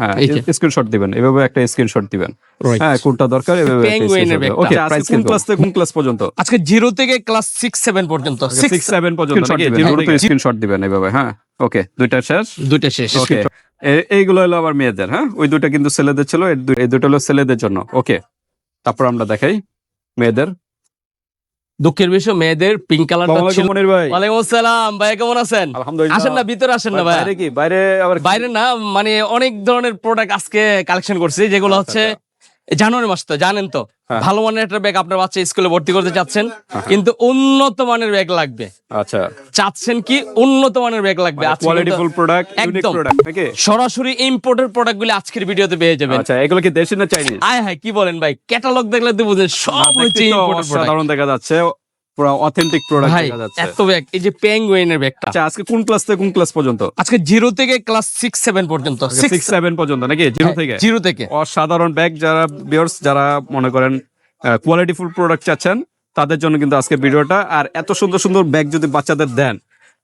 হ্যাঁ। স্ক্রিনশট দিবেন। এভাবে একটা স্ক্রিনশট দিবেন। হ্যাঁ কোনটা দরকার এভাবে Penguin এর ব্যাগটা। ওকে প্রাইস কোন ক্লাস থেকে কোন ক্লাস পর্যন্ত? আজকে জিরো থেকে ক্লাস সিক্স সেভেন পর্যন্ত। 6 7 পর্যন্ত। স্ক্রিনশট দিবেন। এভাবে হ্যাঁ। ওকে দুইটা শেষ? দুইটা শেষ। ওকে এইগুলো হলো আবার মেয়েদের হ্যাঁ? ওই দুইটা কিন্তু ছেলেদের ছিল এই দুটো হলো ছেলেদের জন্য। ওকে তারপর আমরা দেখাই মেয়েদের। দুঃখের বিষয় মেয়েদের পিঙ্ক কালারটা ছিল মনির ভাই। ওয়ালাইকুম আসসালাম ভাই কেমন আছেন? আলহামদুলিল্লাহ। আসেন না ভিতরে আসেন না ভাই বাইরে কি? বাইরে আবার বাইরে না মানে অনেক ধরনের প্রোডাক্ট আজকে কালেকশন করছি যেগুলো হচ্ছে জানুয়ারি মাস তো জানেন তো হ্যাঁ। ভালো মানের একটা ব্যাগ আপনার বাচ্চা স্কুলে ভর্তি করতে চাচ্ছেন কিন্তু উন্নত মানের ব্যাগ লাগবে। আচ্ছা। চাচ্ছেন কি উন্নত মানের ব্যাগ লাগবে আজকে quality full product unique product নাকি? সরাসরি ইম্পোর্টের প্রোডাক্ট গুলি আজকের ভিডিওতে পেয়ে যাবেন। আচ্ছা এগুলো কি দেশি না চাইনিজ আয় হ্যাঁ কি বলেন ভাই? ক্যাটালগ দেখলে তো বুঝেন সব হচ্ছে ইম্পোর্টেড প্রোডাক্ট সাধারণ দেখা যাচ্ছে। পুরো অথেন্টিক প্রোডাক্ট দেখা যাচ্ছে। এত ব্যাগ এই যে পেঙ্গুইনের ব্যাগটা আচ্ছা আজকে কোন ক্লাস থেকে কোন ক্লাস পর্যন্ত? আজকে জিরো থেকে ক্লাস সিক্স সেভেন পর্যন্ত। সিক্স সেভেন পর্যন্ত নাকি? জিরো থেকে? জিরো থেকে। অসাধারণ ব্যাগ যারা বিয়ার্স যারা মনে করেন কোয়ালিটি ফুল প্রোডাক্ট চাচ্ছেন তাদের জন্য কিন্তু আজকে ভিডিওটা। আর এত সুন্দর সুন্দর ব্যাগ যদি বাচ্চাদের দেন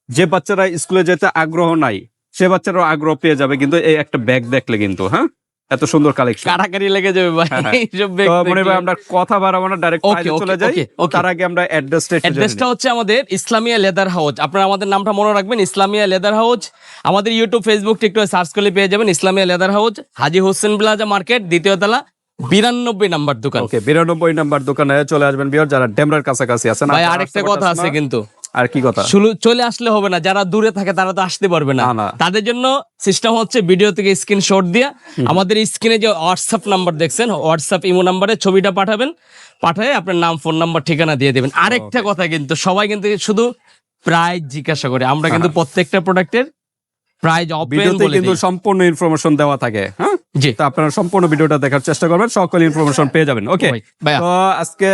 যে বাচ্চারা স্কুলে যেতে আগ্রহ নাই সে বাচ্চারাও আগ্রহ পেয়ে যাবে কিন্তু এই একটা ব্যাগ দেখলে কিন্তু হ্যাঁ? এত সুন্দর কালেকশন কাটাকাটি লেগে যাবে ভাই হ্যাঁ, হ্যাঁ। এইসব মনে ভাই আমরা কথা বাড়াবো না ডাইরেক্ট চলে যাই. তার আগে আমরা অ্যাড্রেসটা অ্যাড্রেসটা হচ্ছে আমাদের ইসলামিয়া লেদার হাউস। আপনারা আমাদের নামটা মনে রাখবেন ইসলামিয়া লেদার হাউস। আমাদের ইউটিউব ফেসবুক টিকটক সার্চ করলে পেয়ে যাবেন Islamia leather house. Haji Hossain plaza market দ্বিতীয় তলা বিরানব্বই নাম্বার দোকান। ওকে বিরানব্বই নাম্বার দোকানে চলে আসবেন বিয়ার যারা ডেমরার কাছাকাছি আছেন ভাই আরেকটা কথা আছে কিন্তু। আর কি কথা? শুধু চলে আসলে হবে না যারা দূরে থাকে তারা তো আসতে পারবে না। তাদের জন্য সিস্টেম হচ্ছে ভিডিও থেকে স্ক্রিনশট দিয়ে। আমাদের স্ক্রিনে যে হোয়াটসঅ্যাপ নাম্বার দেখছেন হোয়াটসঅ্যাপ ইমো নাম্বারে ছবিটা পাঠাবেন পাঠায় আপনার নাম ফোন নাম্বার ঠিকানা দিয়ে দেবেন। আরেকটা কথা কিন্তু সবাই কিন্তু শুধু প্রাইস জিজ্ঞাসা করে। আমরা কিন্তু প্রত্যেকটা প্রোডাক্টের প্রাইস ওপেন বলে কিন্তু সম্পূর্ণ ইনফরমেশন দেওয়া থাকে হ্যাঁ? জি। তো আপনারা সম্পূর্ণ ভিডিওটা দেখার চেষ্টা করবেন সকল ইনফরমেশন পেয়ে যাবেন। ওকে তো আজকে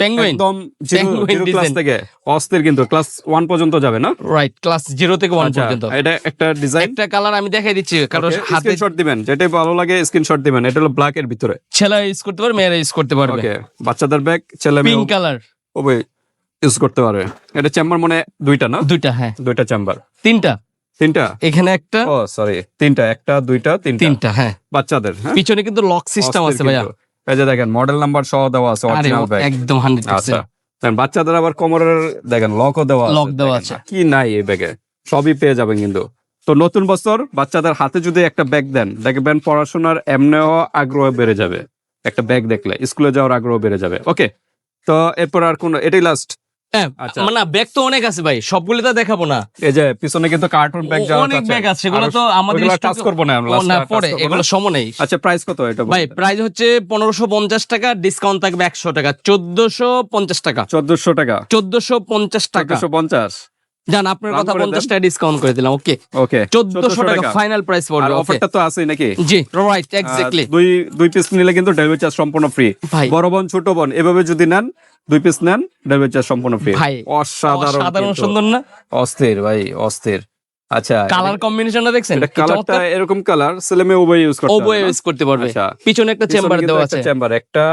পেঙ্গুইন একদম জিরো ক্লাস থেকে অস্থির কিন্তু ক্লাস ওয়ান পর্যন্ত যাবে না? রাইট ক্লাস জিরো থেকে ওয়ান আচ্ছা, পর্যন্ত। এটা একটা ডিজাইন একটা কালার আমি দেখাই দিচ্ছি কারণ হাতে স্ক্রিনশট দিবেন যেটাই ভালো লাগে স্ক্রিনশট দিবেন এটা হলো ব্ল্যাক এর ভিতরে। ছেলে ইউজ করতে পারবে মেয়েরা ইউজ করতে পারবে। ওকে বাচ্চাদের ব্যাগ ছেলে মেয়ে পিঙ্ক কালার ওবে ইউজ করতে পারবে। এটা চেম্বার মনে দুইটা না? দুইটা হ্যাঁ। দুইটা চেম্বার তিনটা। তিনটা? এখানে একটা। ও সরি তিনটা একটা দুইটা তিনটা। তিনটা হ্যাঁ। বাচ্চাদের হ্যাঁ? পিছনে কিন্তু লক সিস্টেম আছে ভাইয়া। এই যে দেখেন মডেল নাম্বার সহ দেওয়া আছে অরিজিনাল ব্যাগ একদম হান্ড্রেড আচ্ছা বাচ্চাদের আবার কোমরের দেখেন লকও দেওয়া আছে। Lock দেওয়া আছে। কি নাই এই ব্যাগে সবই পেয়ে যাবেন কিন্তু। তো নতুন বছর বাচ্চাদের হাতে যদি একটা ব্যাগ দেন দেখবেন পড়াশোনার এমনিও আগ্রহ বেড়ে যাবে। একটা ব্যাগ দেখলে স্কুলে যাওয়ার আগ্রহ বেড়ে যাবে। ওকে তো এরপর আর কোন এটাই লাস্ট হ্যাঁ আচ্ছা। মানে ব্যাগ তো অনেক আছে ভাই সবগুলো তো দেখাবো না। এই যে পিছনে কিন্তু কার্টুন ব্যাগ অনেক ব্যাগ আছে এগুলো তো আমাদের টাচ করব না আমরা ও, last না পরে এগুলো নেই। আচ্ছা প্রাইস কত এটা ভাই প্রাইস হচ্ছে পনেরোশো পঞ্চাশ টাকা ডিসকাউন্ট থাকবে একশো টাকা চোদ্দশো পঞ্চাশ টাকা। চোদ্দশো টাকা। চোদ্দশো পঞ্চাশ টাকা। পঞ্চাশ। জান আপনার কথা পঞ্চাশ টাকা ডিসকাউন্ট করে দিলাম ওকে ওকে চোদ্দশো টাকা ফাইনাল প্রাইস পড়বে অফারটা তো আছেই নাকি? জি রাইট এক্স্যাক্টলি দুই দুই পিস নিলে কিন্তু ডেলিভারি চার্জ সম্পূর্ণ ফ্রি বড় বোন ছোট বোন এভাবে যদি নেন দুই পিস নেন ডেলিভারি চার্জ সম্পূর্ণ ফ্রি অসাধারণ সাধারণ সুন্দর না? অস্থির ভাই অস্থির। আচ্ছা কালার কম্বিনেশনটা দেখছেন? কালারটা এরকম কালার ছেলে মেয়ে উভয় ইউজ করতে ওবোয়ে ইউজ করতে পারবে। আচ্ছা পিছনে একটা চেম্বার দেওয়া আছে। চেম্বার একটা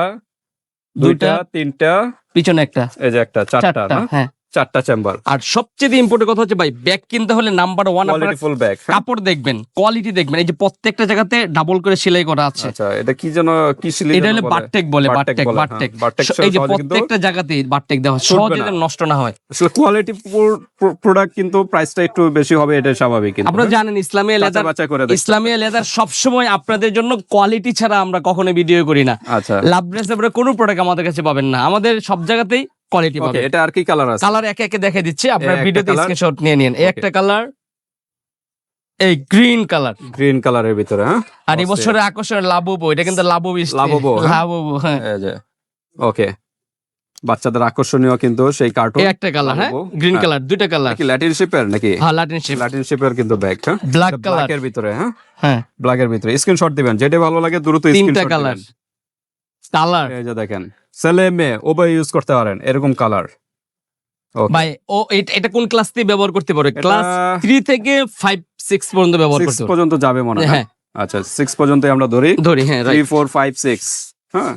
দুইটা তিনটা পিছনে একটা। এই যে একটা চারটা চারটা হ্যাঁ। চারটা চেম্বার আর সবচেয়ে ইম্পর্টেন্ট কথা হচ্ছে ভাই ব্যাগ কিনতে হলে নাম্বার ওয়ান আপনারা কোয়ালিটি ফুল ব্যাগ কাপড় দেখবেন কোয়ালিটি দেখবেন। এই যে প্রত্যেকটা জায়গাতে ডাবল করে সেলাই করা আছে। আচ্ছা এটা কি যেন কি সিলি এটা হলো বারটেক বলে বলে, বারটেক হ্যাঁ, এই যে প্রত্যেকটা জায়গাতে বারটেক দেওয়া হয়। সহজে। যেন নষ্ট না হয়। আসলে কোয়ালিটি প্রোডাক্ট কিন্তু প্রাইসটা একটু বেশি হবে এটা স্বাভাবিক কিন্তু আপনারা জানেন ইসলামিয়া লেদার ইসলামিয়া লেদার সবসময় আপনাদের জন্য কোয়ালিটি ছাড়া আমরা কখনো ভিডিও করি না। আচ্ছা। লাভ রেসেপের কোনো প্রোডাক্ট আমাদের কাছে পাবেন না। আমাদের সব জায়গাতেই কোয়ালিটি পাবেন এটা আর কি কালার আছে? কালার একে একে দেখে দিচ্ছি আপনার ভিডিওতে স্ক্রিনশট নিয়ে নিন। এই একটা কালার এই গ্রিন কালার গ্রিন কালারের ভিতরে হ্যাঁ? আর এই। বছরের আকর্ষণ লাভবো এটা কিন্তু লাভবো লাভবো, হ্যাঁ? লাভবো হ্যাঁ। এই যে ওকে বাচ্চাদের আকর্ষণীয় কিন্তু সেই কার্টুন এই একটা কালার হ্যাঁ? গ্রিন হ্যাঁ। কালার দুইটা কালার কি ল্যাটিন শেপের নাকি? হ্যাঁ লাটিন শেপ ল্যাটিন শেপের কিন্তু ব্যাগ হ্যাঁ? ব্ল্যাক কালার ব্ল্যাকের ভিতরে হ্যাঁ? হ্যাঁ। ব্ল্যাকের ভিতরে। স্ক্রিনশট দিবেন যেটা ভালো লাগে দ্রুত স্ক্রিনশট তিনটা কালার কালার এই যে দেখেন ছেলে মেয়ে উভয় ইউজ করতে পারেন এরকম কালার ভাই ও এটা- কোন ক্লাস থেকে ব্যবহার করতে পারবে? ক্লাস থ্রি থেকে ফাইভ সিক্স পর্যন্ত ব্যবহার করতে পর্যন্ত যাবে মনে হয়। হ্যাঁ। আচ্ছা সিক্স পর্যন্ত আমরা ধরি। ধরি হ্যাঁ থ্রি ফোর ফাইভ সিক্স হ্যাঁ?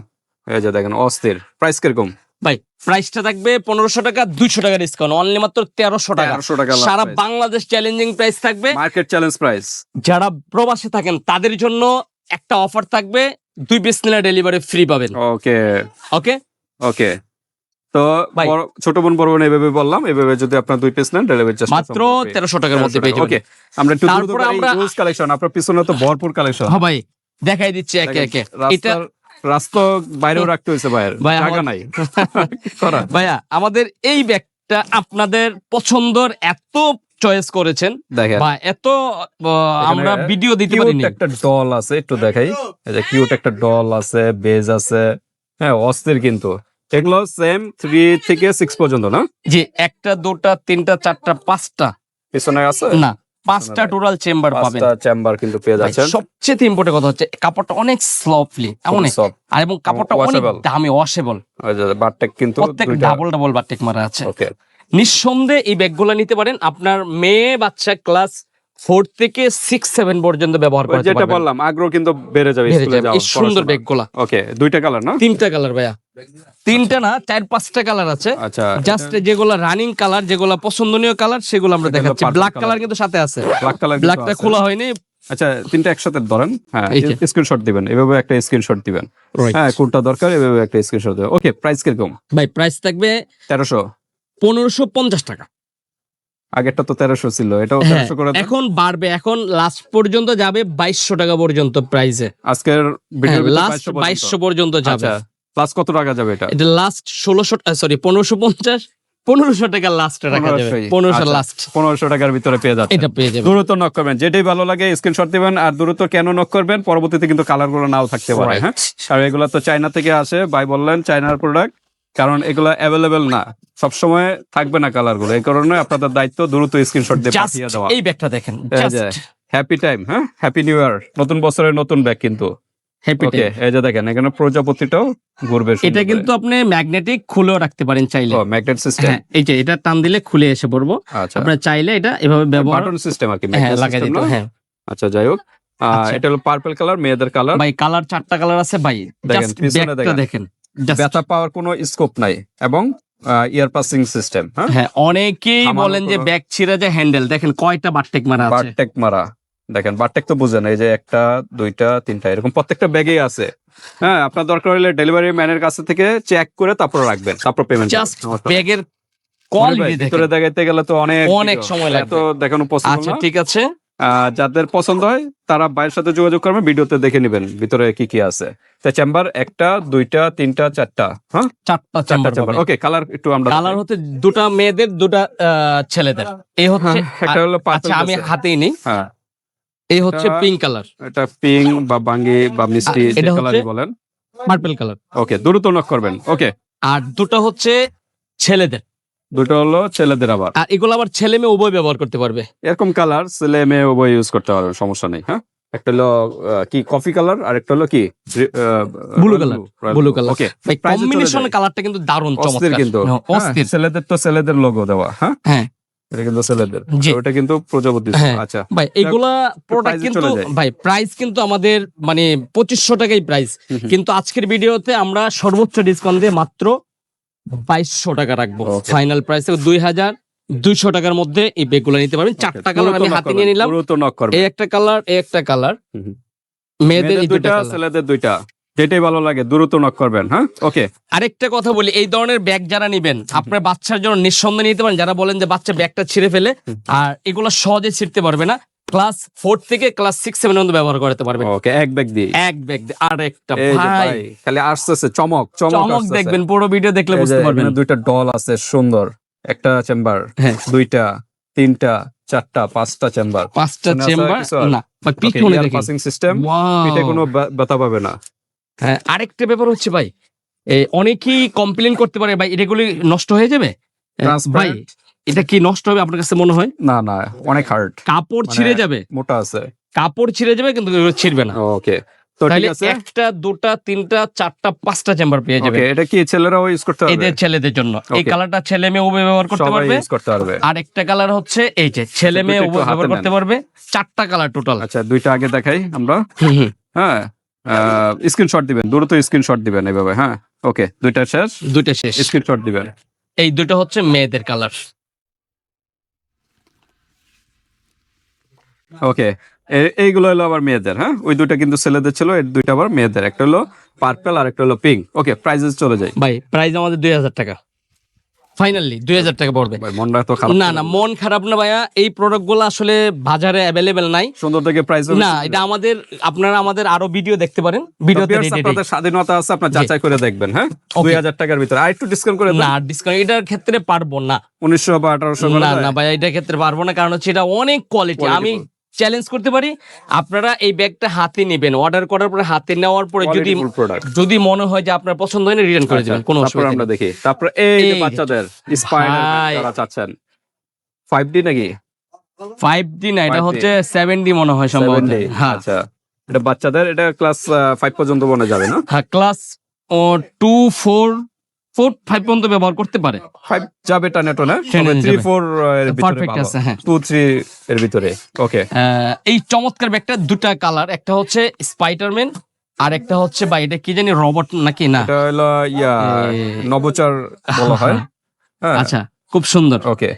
এই যে দেখেন অস্থির। প্রাইস কীরকম? ভাই প্রাইসটা থাকবে পনেরোশো টাকা দুইশো টাকা ডিসকাউন্ট অনলি মাত্র তেরোশো টাকা। টাকা সারা বাংলাদেশ চ্যালেঞ্জিং প্রাইস থাকবে। মার্কেট চ্যালেঞ্জ প্রাইস যারা প্রবাসে থাকেন তাদের জন্য একটা অফার থাকবে দুই পিস নিলে ডেলিভারি ফ্রি পাবেন। ওকে ওকে ওকে তো। ছোট বোন বড় বোন এভাবে বললাম এভাবে যদি আপনার দুই পিস নেন ডেলিভারি চার্জ মাত্র তেরোশো টাকার মধ্যে পেয়ে যাবেন। ওকে আমরা একটু তারপরে আমরা- ইউজ কালেকশন আপনার পিছনে তো ভরপুর কালেকশন হ্যাঁ ভাই দেখাই দিচ্ছি একে একে। এটা রাস্তা বাইরেও রাখতে হয়েছে বাইরে ভাই, জায়গা আমার- নাই। করা ভাইয়া আমাদের এই ব্যাগটা আপনাদের পছন্দর এত চয়েস করেছেন। দেখেন। বা এত আমরা ভিডিও দিতে পারিনি। একটা ডল আছে একটু দেখাই। এই যে কিউট একটা ডল আছে বেজ আছে। হ্যাঁ অস্থির কিন্তু। এগুলো সেম থ্রি থেকে সিক্স পর্যন্ত না? যে একটা দুটা তিনটা চারটা পাঁচটা। পিছনে আছে? না পাঁচটা টোটাল চেম্বার পাবেন পাঁচটা চেম্বার কিন্তু পেয়ে যাচ্ছেন। সবচেয়ে ইম্পর্টেন্ট কথা হচ্ছে কাপড়টা অনেক স্লপলি অনেক আর এবং কাপড়টা অনেক। দামি ওয়াশেবল বারটেক কিন্তু প্রত্যেক ডাবল ডাবল বারটেক মারা আছে। ওকে নিঃসন্দেহে এই ব্যাগগুলো নিতে পারেন। আপনার মেয়ে বাচ্চা ক্লাস ফোর থেকে সিক্স সেভেন পর্যন্ত ব্যবহার করতে যেটা বললাম আগ্রহ কিন্তু বেড়ে যাবে এই সুন্দর। ব্যাগগুলা। ওকে দুইটা কালার না তিনটা কালার ভাইয়া। তিনটা না চার পাঁচটা কালার আছে। আচ্ছা। জাস্ট যেগুলো রানিং কালার যেগুলো পছন্দনীয় কালার সেগুলো আমরা দেখাচ্ছি। ব্ল্যাক কালার কিন্তু সাথে আছে। ব্ল্যাক কালার ব্ল্যাকটা খোলা হয়নি। আচ্ছা তিনটা একসাথে ধরেন। হ্যাঁ। স্ক্রিনশট দিবেন। এভাবে একটা স্ক্রিনশট দিবেন। হ্যাঁ কোনটা দরকার? এভাবে একটা স্ক্রিনশট দিবেন। ওকে প্রাইস কীরকম? ভাই প্রাইস থাকবে তেরোশো। পনেরোশো পঞ্চাশ টাকা। আগেরটা তো তেরোশো ছিল এটাও হ্যাঁ, তেরোশো করে এখন বাড়বে এখন লাস্ট পর্যন্ত যাবে বাইশশো টাকা পর্যন্ত প্রাইসে আজকের লাস্ট বাইশশো পর্যন্ত। যাবে। আচ্ছা প্লাস কত টাকা যাবে এটা? এটা লাস্ট ষোলোশো সরি পনেরোশো পঞ্চাশ পনেরোশো টাকা লাস্টে রাখা যাবে। পনেরোশো আচ্ছা। লাস্ট পনেরোশো টাকার ভিতরে পেয়ে যাচ্ছে। এটা পেয়ে যাবে। দ্রুত নক করবেন যেটাই ভালো লাগে স্ক্রিনশট দিবেন আর দ্রুত কেন নক করবেন পরবর্তীতে কিন্তু কালারগুলো নাও থাকতে পারে হ্যাঁ? আর এগুলো তো চায়না থেকে আসে ভাই বললেন চায়নার প্রোডাক্ট কারণ এগুলো অ্যাভেলেবেল না। সবসময় থাকবে না কালারগুলো এই কারণে আপনাদের দায়িত্ব দ্রুত স্ক্রিনশট দিয়ে পাঠিয়ে দেওয়া। এই ব্যাগটা দেখেন। হ্যাপি টাইম হ্যাঁ? হ্যাপি নিউ ইয়ার নতুন বছরের নতুন ব্যাগ কিন্তু। হ্যাপি এই যে দেখেন এখানে প্রজাপতিটাও ঘুরবে এটা কিন্তু আপনি ম্যাগনেটিক খুলেও রাখতে পারেন চাইলে। ম্যাগনেট সিস্টেম এই যে এটা টান দিলে খুলে এসে পড়ব। আচ্ছা। আপনার চাইলে এটা এভাবে ব্যবহার বাটন সিস্টেম আর কি হ্যাঁ magnet লাগাই দিতে হ্যাঁ। আচ্ছা যাই হোক। আহ, আচ্ছা। এটা হলো পার্পল কালার মেয়েদের কালার ভাই কালার চারটা কালার আছে ভাই। দেখেন, দেখেন। ব্যথা পাওয়ার কোনো স্কোপ নাই এবং ইয়ার পাসিং সিস্টেম হ্যাঁ? অনেকেই বলেন যে ব্যাগ ছিঁড়ে যে হ্যান্ডেল দেখেন কয়টা বারটেক মারা আছে? বারটেক মারা। দেখেন বারটেক তো বুঝেন এই যে একটা দুইটা তিনটা এরকম প্রত্যেকটা ব্যাগেই আছে। হ্যাঁ আপনার দরকার হলে ডেলিভারি ম্যানের কাছে থেকে চেক করে তারপর রাখবেন তারপর পেমেন্ট জাস্ট ব্যাগের কোয়ালিটি ভিতরে দেখাইতে গেলে তো অনেক অনেক সময় লাগবে। এত দেখানো পসিবল আচ্ছা ঠিক আছে। যাদের পছন্দ হয় তারা বাইরের সাথে যোগাযোগ করবেন ভিডিওতে দেখে নেবেন ভিতরে কি কি আছে। তা চেম্বার একটা দুইটা তিনটা চারটা হ্যাঁ? চারটা চারটা চেম্বার ওকে কালার একটু আমরা কালার হচ্ছে দুটা মেয়েদের দুটা ছেলেদের। এই হচ্ছে হ্যাঁ, একটা হলো আচ্ছা আমি হাতেই নেই। হ্যাঁ। এই হচ্ছে পিঙ্ক কালার এটা পিঙ্ক বা বাঙ্গি বা মিষ্টি যে কালারই বলেন। পার্পল কালার ওকে দ্রুত নক করবেন। ওকে আর দুটো হচ্ছে ছেলেদের। দুটো হলো ছেলেদের আবার। আর এগুলো আবার ছেলে মেয়ে উভয় ব্যবহার করতে পারবে। এরকম কালার ছেলে মেয়ে উভয় ইউজ করতে পারবে সমস্যা নেই হ্যাঁ? একটা হলো কি কফি কালার আর একটা হলো কি? Blue color, blue color। Okay combination কালারটা কিন্তু দারুণ চমৎকার। কিন্তু। হ্যাঁ, অস্থির। ছেলেদের তো ছেলেদের লোগো দেওয়া হ্যাঁ? হ্যাঁ। এটা কিন্তু ছেলেদের। ওটা কিন্তু প্রজাপতি হ্যাঁ। আচ্ছা। ভাই এগুলা প্রোডাক্ট কিন্তু ভাই প্রাইস কিন্তু আমাদের মানে পঁচিশশো টাকাই প্রাইস। কিন্তু আজকের ভিডিওতে আমরা সর্বোচ্চ ডিসকাউন্ট দিয়ে মাত্র বাইশশো টাকা রাখব। ফাইনাল প্রাইস দুই হাজার দুইশো টাকার মধ্যে এই বেগগুলো নিতে পারবেন। চারটা কালার আমি হাতে নিয়ে নিলাম। এই একটা কালার এই একটা কালার। মেয়েদের দুইটা ছেলেদের দুইটা। যেটাই ভালো লাগে দ্রুত নক করবেন হ্যাঁ? ওকে আরেকটা কথা বলি এই ধরনের ব্যাগ যারা নিবেন আপনার বাচ্চার জন্য নিঃসন্দেহে নিতে পারেন। যারা বলেন যে বাচ্চা ব্যাগটা ছিঁড়ে ফেলে আর এগুলো সহজে ছিঁড়তে পারবে না ক্লাস ফোর থেকে ক্লাস সিক্স সেভেন পর্যন্ত ব্যবহার করতে পারবে। ওকে এক ব্যাগ দিয়ে। এক ব্যাগ দিয়ে। আর একটা ভাই। ভাই, খালি আসতেছে চমক চমক দেখবেন পুরো ভিডিও দেখলে বুঝতে পারবেন। দুইটা ডল আছে সুন্দর। একটা চেম্বার হ্যাঁ। দুইটা তিনটা চারটা পাঁচটা চেম্বার পাঁচটা চেম্বার না পিছনে দেখেন। Passing system! পিঠে কোনো ব্যা- ব্যথা পাবে না। হ্যাঁ আরেকটা ব্যাপার হচ্ছে ভাই অনেকেই কমপ্লেন করতে পারে ভাই এটাগুলি নষ্ট হয়ে যাবে? ভাই Transparent? এটা কি নষ্ট হবে আপনার কাছে মনে হয়? না না অনেক হার্ড কাপড় মানে- ছিঁড়ে যাবে? মোটা আছে। কাপড় ছিঁড়ে যাবে কিন্তু ছিঁড়বে না। ওকে একটা দুটা তিনটা চারটা পাঁচটা চেম্বার পেয়ে যাবে। এটা কি ছেলেরাও ইউজ করতে পারবে? এদের ছেলেদের জন্য। এই কালারটা ছেলে মেয়ে উভয় ব্যবহার করতে পারবে। ইউজ করতে পারবে। আর একটা কালার হচ্ছে এই যে ছেলে মেয়ে দুইটা উভয় ব্যবহার করতে পারবে। চারটা কালার টোটাল আচ্ছা দুইটা আগে দেখাই আমরা। হ্যাঁ স্ক্রিনশট দিবেন। দ্রুত স্ক্রিনশট দিবেন এইভাবে হ্যাঁ। ওকে দুইটা শেষ? দুইটা শেষ। স্ক্রিনশট দিবেন। এই দুটো হচ্ছে মেয়েদের কালার ওকে এইগুলো হলো আবার মেয়েদের হ্যাঁ? ওই দুইটা কিন্তু ছেলেদের ছিল এই দুইটা আবার মেয়েদের। একটা হলো পার্পল আর একটা হলো পিঙ্ক ওকে প্রাইজেস চলে যায় ভাই প্রাইস আমাদের দুই হাজার টাকা। ফাইনালি দুই হাজার টাকা পড়বে। মনটা তো খারাপ না না মন খারাপ না ভাইয়া এই প্রোডাক্টগুলো আসলে বাজারে অ্যাভেলেবেল নাই। সুন্দর থেকে প্রাইস না এটা আমাদের আপনারা আমাদের আরও ভিডিও দেখতে পারেন। ভিডিওতে আপনাদের স্বাধীনতা আছে আপনার যাচাই করে দেখবেন হ্যাঁ? দুই হাজার টাকার ভিতরে। আর একটু ডিসকাউন্ট করে না ডিসকাউন্ট এটার ক্ষেত্রে পারব না। উনিশশো বা আঠারোশো না না ভাই এটার ক্ষেত্রে পারব না কারণ হচ্ছে এটা অনেক কোয়ালিটি আমি চ্যালেঞ্জ করতে পারি। আপনারা এই ব্যাগটা হাতে নেবেন। অর্ডার করার পরে হাতে নেওয়ার পরে যদি যদি মনে হয় যে আপনার পছন্দ হয় না রিটার্ন করে দেবেন কোনো অসুবিধা আমরা দেখি। তারপর এই যে বাচ্চাদের স্পাইডার চাচ্ছেন। ফাইভ ডি নাকি? ফাইভ ডি না এটা হচ্ছে সেভেন ডি মনে হয় সম্ভবত। হ্যাঁ। আচ্ছা। এটা বাচ্চাদের এটা ক্লাস ফাইভ পর্যন্ত মনে যাবে না? হ্যাঁ ক্লাস ও টু ফোর ফাইভ পর্যন্ত ব্যবহার করতে পারে। ফাইভ যাবে টানে টোনে টেনে থ্রি ফোর পারফেক্ট আছে হ্যাঁ। টু থ্রি এর ভিতরে। ওকে এই চমৎকার ব্যাগটা দুটা কালার একটা হচ্ছে স্পাইডারম্যান আর একটা হচ্ছে বা এটা কি জানি রবট নাকি না? এটা হলো ইয়া নবচার বলা হয়। হ্যাঁ। আচ্ছা খুব সুন্দর। ওকে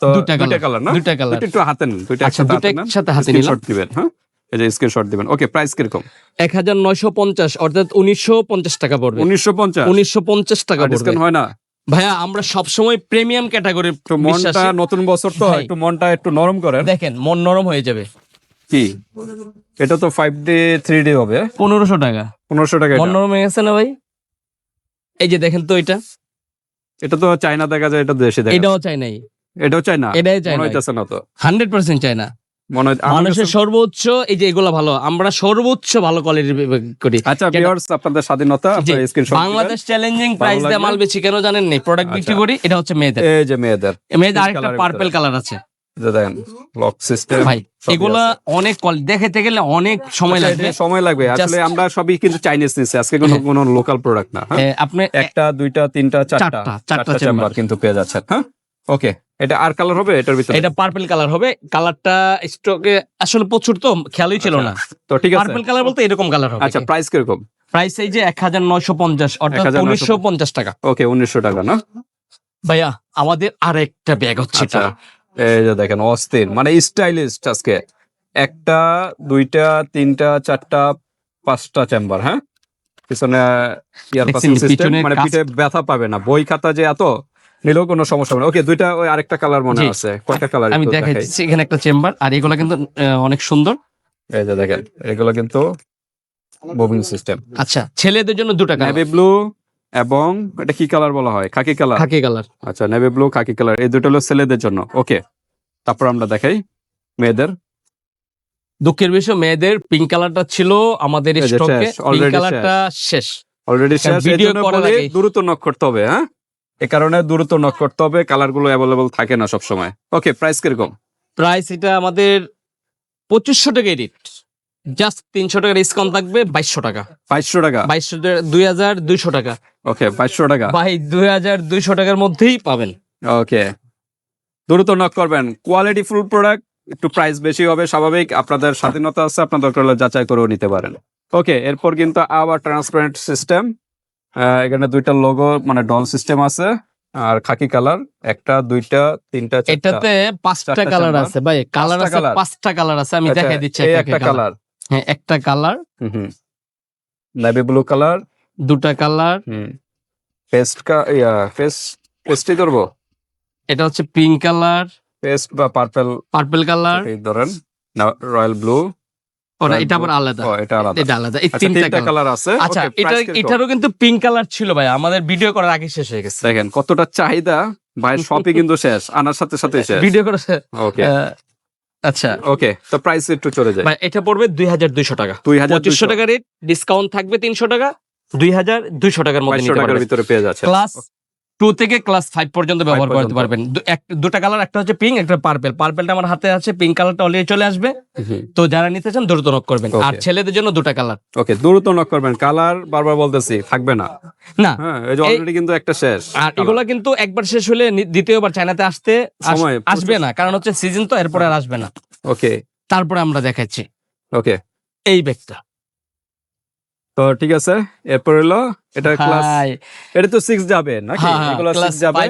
তো দুটা কালার। না? দুটা কালার। একটু হাতে নেন দুইটা আচ্ছা একসাথে হাতে নিলাম। হ্যাঁ? এই যে স্ক্রিনশট দিবেন। ওকে প্রাইস কীরকম? এক হাজার নয়শো পঞ্চাশ অর্থাৎ উনিশশো পঞ্চাশ টাকা পড়বে। উনিশশো পঞ্চাশ? উনিশশো পঞ্চাশ টাকা ডিসকাউন্ট হয় না? ভাইয়া আমরা সবসময় প্রিমিয়াম ক্যাটাগরির মনটা নতুন বছর তো একটু মনটা একটু নরম করেন। দেখেন মন নরম হয়ে যাবে। কি? এটা তো ফাইভ ডে থ্রি ডে হবে। পনেরোশো টাকা। পনেরোশো টাকা মন নরম হয়ে গেছে না ভাই? এই যে দেখেন তো এটা। এটা তো চাইনা দেখা যায় এটা দেশে এটাও চাই নাই এটাও চাই না এটাই চাই না না তো। হান্ড্রেড পার্সেন্ট চাই না মনে মানুষের সর্বোচ্চ এই যে এগুলো ভালো আমরা সর্বোচ্চ ভালো কোয়ালিটির করি। আচ্ছা ভিউয়ার্স আপনাদের স্বাধীনতা স্ক্রিনশট বাংলাদেশ চ্যালেঞ্জিং প্রাইস দিয়ে মাল বেশি কেন জানেন নেই? প্রোডাক্ট বিক্রি আচ্ছা। করি এটা হচ্ছে মেয়েদের। এই যে মেয়েদের। মেয়েদের আরেকটা পার্পল কালার আছে। যে দেখেন লক সিস্টেম ভাই এগুলা অনেক কোয়ালিটি দেখাতে গেলে অনেক সময় লাগবে। সময় লাগবে। আসলে আমরা সবই কিন্তু চাইনিজ আজকে কোনো হ্যাঁ। কোনো লোকাল প্রোডাক্ট না হ্যাঁ? আপনি একটা দুইটা তিনটা চারটা। চারটা, চারটা চারটা চেম্বার কিন্তু পেয়ে যাচ্ছেন হ্যাঁ? ওকে এটা আর কালার হবে এটার ভিতরে? এটা পার্পল কালার হবে। কালারটা স্টকে আসলে প্রচুর তো খেয়ালই ছিল না। তো ঠিক আছে। পার্পল কালার বলতে এরকম কালার হবে। আচ্ছা প্রাইস কীরকম? প্রাইস এই যে এক হাজার নয়শো পঞ্চাশ অর্থাৎ 1950 উনিশশো পঞ্চাশ টাকা। ওকে উনিশশো টাকা না? ভাইয়া আমাদের আরেকটা ব্যাগ হচ্ছে আচ্ছা এটা। এই যে দেখেন অস্থির। মানে স্টাইলিশ আজকে। একটা দুইটা তিনটা চারটা পাঁচটা চেম্বার হ্যাঁ? পিছনে ইয়ার পাসিং সিস্টেম মানে পিঠে ব্যথা পাবে না। বই খাতা যে এত নিলেও কোনো সমস্যা হবে ওকে দুইটা ওই আরেকটা কালার মনে আছে। কয়টা কালার আমি দেখাই দিচ্ছি এখানে একটা চেম্বার আর এগুলো কিন্তু অনেক সুন্দর। এই যে দেখেন এগুলো কিন্তু মুভিং সিস্টেম আচ্ছা ছেলেদের জন্য দুটা কালার নেভি ব্লু এবং এটা কি কালার বলা হয়? খাকি কালার খাকি কালার আচ্ছা নেভি ব্লু খাকি কালার এই দুটো হলো ছেলেদের জন্য। ওকে তারপর আমরা দেখাই মেয়েদের। দুঃখের বিষয় মেয়েদের পিঙ্ক কালারটা ছিল আমাদের স্টকে পিঙ্ক কালারটা শেষ অলরেডি শেষ। জন্য করার দ্রুত নক করতে হবে হ্যাঁ? এ কারণে দ্রুত নক করতে হবে কালারগুলো অ্যাভেলেবল থাকে না সব সময় ওকে প্রাইস কীরকম? প্রাইস এটা আমাদের পঁচিশশো টাকা এডিট জাস্ট তিনশো টাকা ডিসকাউন্ট থাকবে বাইশশো টাকা। বাইশশো টাকা? বাইশশো দুই হাজার দুইশো টাকা। ওকে বাইশশো টাকা। ভাই দুই হাজার দুইশো টাকার মধ্যেই পাবেন। ওকে দ্রুত নক করবেন। কোয়ালিটি ফুল প্রোডাক্ট একটু প্রাইস বেশি হবে স্বাভাবিক। আপনাদের স্বাধীনতা আছে আপনার দরকার হলে যাচাই করেও নিতে পারেন। ওকে এরপর কিন্তু আবার ট্রান্সপারেন্ট সিস্টেম এখানে দুইটা লোগো মানে ডল সিস্টেম আছে আর খাকি কালার একটা দুইটা তিনটা এটাতে পাঁচটা কালার আছে ভাই কালার আছে পাঁচটা কালার আছে আমি আচ্ছা, দেখাই দিচ্ছি একটা কালার হ্যাঁ একটা কালার হুম নেভি ব্লু কালার দুটা কালার হুম। পেস্ট কা ইয়া পেস্ট পেস্টই ধরবো এটা হচ্ছে পিঙ্ক কালার পেস্ট বা পার্পল পার্পল কালার এই ধরেন। না রয়্যাল ব্লু ওটা এটা আবার আলাদা। এটা আলাদা। এটা আলাদা। এই আচ্ছা তিনটা তিনটা কালার কালার আছে। আচ্ছা এটা এটারও কিন্তু পিঙ্ক কালার ছিল ভাই। আমাদের ভিডিও করার আগে শেষ হয়ে গেছে। দেখেন কতটা চাহিদা। ভাই কিন্তু শেষ। আনার সাথে সাথে শেষ। ভিডিও করে ওকে আচ্ছা। ওকে তো প্রাইস একটু চলে যায়। এটা পড়বে দুই হাজার দুইশো টাকা। দুই হাজার পঁচিশশো টাকা রেট ডিসকাউন্ট থাকবে তিনশো টাকা। দুই হাজার দুইশো টাকার মধ্যে নিতে টাকার পারবেন ভিতরে পেয়ে যাচ্ছে। ক্লাস টু থেকে ক্লাস ফাইভ পর্যন্ত ব্যবহার করতে পারবেন। দুটা কালার একটা হচ্ছে পিঙ্ক একটা পার্পেল পার্পেলটা আমার হাতে আছে পিঙ্ক কালারটা অলরেডি চলে আসবে। তো যারা নিতে চান দ্রুত নক করবেন। আর ছেলেদের জন্য দুটা কালার ওকে দ্রুত নক করবেন। কালার বারবার বলতেছি থাকবে না। না। হ্যাঁ এই যে অলরেডি কিন্তু একটা শেষ আর এগুলা কিন্তু একবার শেষ হলে দ্বিতীয়বার চায়নাতে আসতে আসবে না কারণ হচ্ছে সিজন তো এরপরে আর আসবে না। ওকে তারপরে আমরা দেখাচ্ছি। ওকে এই ব্যাগটা তো ঠিক আছে এরপর হলো এটা ক্লাস এটা তো সিক্স যাবে নাকি? হ্যাঁ, হ্যাঁ, এগুলো সিক্স যাবে।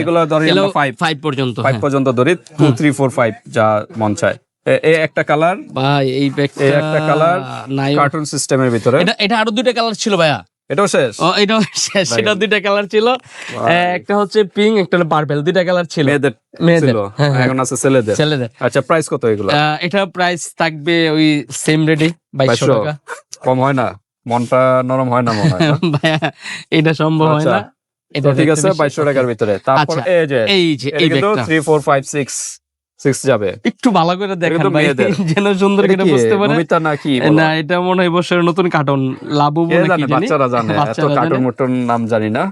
এগুলো ধরি ফাইভ ফাইভ পর্যন্ত ফাইভ হ্যাঁ। পর্যন্ত ধরি। টু থ্রি ফোর ফাইভ যা মন চায়। এ- এই একটা কালার ভাই এই একটা কালার কার্টুন সিস্টেমের ভিতরে। এটা এটা আরও দুইটা কালার ছিল ভাইয়া। এটাও শেষ? ও এটা শেষ। সেটা দুইটা কালার ছিল। একটা হচ্ছে পিঙ্ক একটা হলো পার্পল দুইটা কালার ছিল। মেয়েদের মেয়েদের, হ্যাঁ, হ্যাঁ। এখন আছে ছেলেদের। ছেলেদের। আচ্ছা প্রাইস কত এগুলো? এটা প্রাইস থাকবে ওই সেম রেডি বাইশশো 2200 টাকা। কম হয় না? মনটা নরম হয় না মনে হয় এটা সম্ভব হয় আচ্ছা। না। এটা ঠিক আছে বাইশশো টাকার ভিতরে। তারপর আচ্ছা, এই যে এই যে এই ব্যাগটা three four five six six যাবে। একটু ভালো করে দেখান কিন্তু ভাই যেন সুন্দর করে বুঝতে পারে? নমিতা নাকি? না এটা মনে হয় বছরের নতুন কার্টুন লাবু বলে কি জানি? বাচ্চারা জানে। এত কার্টুন। মুটুন নাম জানি না।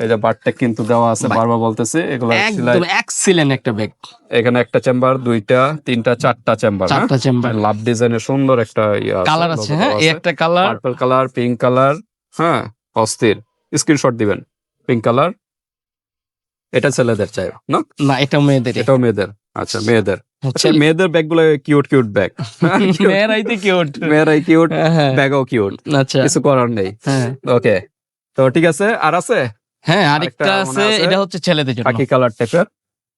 এই যে বারটা কিন্তু দেওয়া আছে বারবার বলতেছে এগুলো একদম এক্সিলেন্ট একটা ব্যাগ এখানে একটা চেম্বার দুইটা তিনটা চারটা চেম্বার চারটা চেম্বার লাভ ডিজাইনের সুন্দর একটা ইয়ে কালার আছে হ্যাঁ? এই একটা colour purple colour pink colour হ্যাঁ? অস্থির। স্ক্রিনশট দিবেন। পিঙ্ক কালার এটা ছেলেদের চাই না? না এটা মেয়েদের এটাও মেয়েদের। আচ্ছা মেয়েদের। আচ্ছা, মেয়েদের ব্যাগগুলো কিউট কিউট ব্যাগ মেয়েরাই তো কিউট মেয়েরাই কিউট হ্যাঁ ব্যাগও কিউট আচ্ছা। কিছু করার নেই। হ্যাঁ। ওকে তো ঠিক আছে আর আছে? হ্যাঁ আরেকটা আছে? এটা হচ্ছে ছেলেদের জন্য। কাকি কালার টাইপের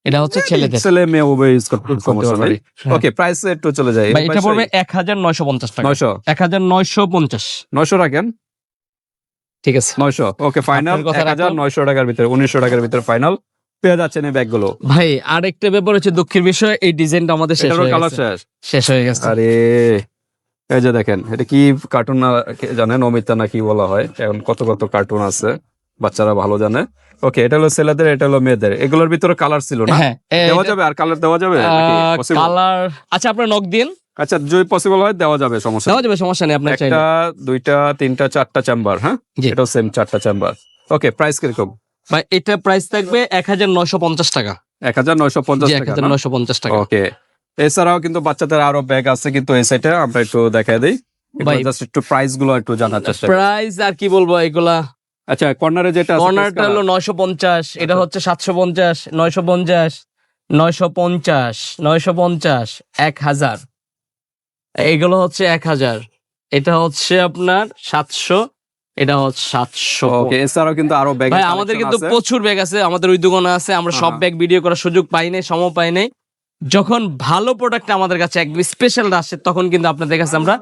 এটা হচ্ছে ছেলেদের। ছেলে মেয়ে উভয় ইউজ করতে সমস্যা নেই হ্যাঁ। ওকে প্রাইস একটু চলে যায় ভাই এটা পড়বে এক হাজার নয়শো পঞ্চাশ টাকা। নয়শো? এক হাজার নয়শো পঞ্চাশ। নয়শো রাখেন? ঠিক আছে। নয়শো? ওকে ফাইনাল আপনার কথা এক হাজার রাখলাম। নয়শো টাকার ভিতরে উনিশশো টাকার ভিতরে ফাইনাল পেয়ে যাচ্ছেন এই ভাই আরেকটা ব্যাপার হচ্ছে দুঃখের বিষয় এই ডিজাইনটা আমাদের শেষ হয়ে কালার শেষ। শেষ হয়ে গেছে। আরে এই যে দেখেন এটা কি কার্টুন না জানেন অমিতা না কি বলা হয়। এখন কত কত কার্টুন আছে বাচ্চারা ভালো জানে। ওকে এটা হলো ছেলেদের এটা হলো মেয়েদের। এগুলোর ভিতরে কালার ছিল না? হ্যাঁ দেওয়া যাবে আর কালার দেওয়া যাবে কালার আচ্ছা আপনার নক দিন। আচ্ছা যদি পসিবল হয় দেওয়া যাবে সমস্যা। দেওয়া যাবে সমস্যা নেই আপনার একটা দুইটা তিনটা চারটা চেম্বার হ্যাঁ। এটাও সেম চারটা চেম্বার ওকে প্রাইস কীরকম? ভাই এটা প্রাইস থাকবে এক হাজার নয়শো পঞ্চাশ টাকা। এক হাজার নয়শো পঞ্চাশ এক হাজার নয়শো পঞ্চাশ টাকা। ওকে। এছাড়াও কিন্তু বাচ্চাদের আরও ব্যাগ আছে কিন্তু এই সাইডে আমরা একটু দেখাই দিই। ভাই। জাস্ট একটু প্রাইসগুলো একটু জানার চেষ্টা প্রাইস আর কি বলব এগুলা? আচ্ছা কর্নারে যেটা কর্নারটা হলো নয়শো পঞ্চাশ এটা আচ্ছা। হচ্ছে সাতশো পঞ্চাশ নয়শো পঞ্চাশ নয়শো পঞ্চাশ নয়শো পঞ্চাশ এক হাজার এগুলো হচ্ছে এক হাজার এটা হচ্ছে আপনার সাতশো এটা সাতশো ওকে এছাড়াও কিন্তু আরও ব্যাগ ভাই আমাদের কিন্তু প্রচুর ব্যাগ আছে আমাদের ওই দোকানে আছে আমরা সব। ব্যাগ ভিডিও করার সুযোগ পাই নাই সময় পাই নাই। যখন ভালো প্রোডাক্ট আমাদের কাছে একদম স্পেশাল আসে তখন কিন্তু আপনাদের কাছে আমরা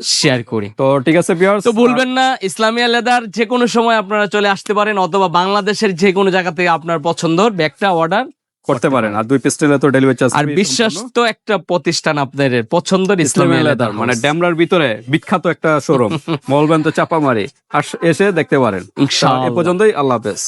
শেয়ার করি। তো ঠিক আছে তো ভুলবেন না ইসলামিয়া লেদার যে কোনো সময় আপনারা চলে আসতে পারেন অথবা বাংলাদেশের যে কোনো জায়গা থেকে আপনার পছন্দর ব্যাগটা অর্ডার করতে পারেন। আর দুই পিস্টলে তো ডেলিভারি চার্জ আর বিশ্বাস তো একটা প্রতিষ্ঠান আপনাদের পছন্দের ইসলামী আলাদা লেদার মানে ড্যামরার ভিতরে বিখ্যাত একটা শোরুম মলবেন তো চাপামারি। আর এসে দেখতে পারেন। এ পর্যন্তই আল্লাহ হাফেজ।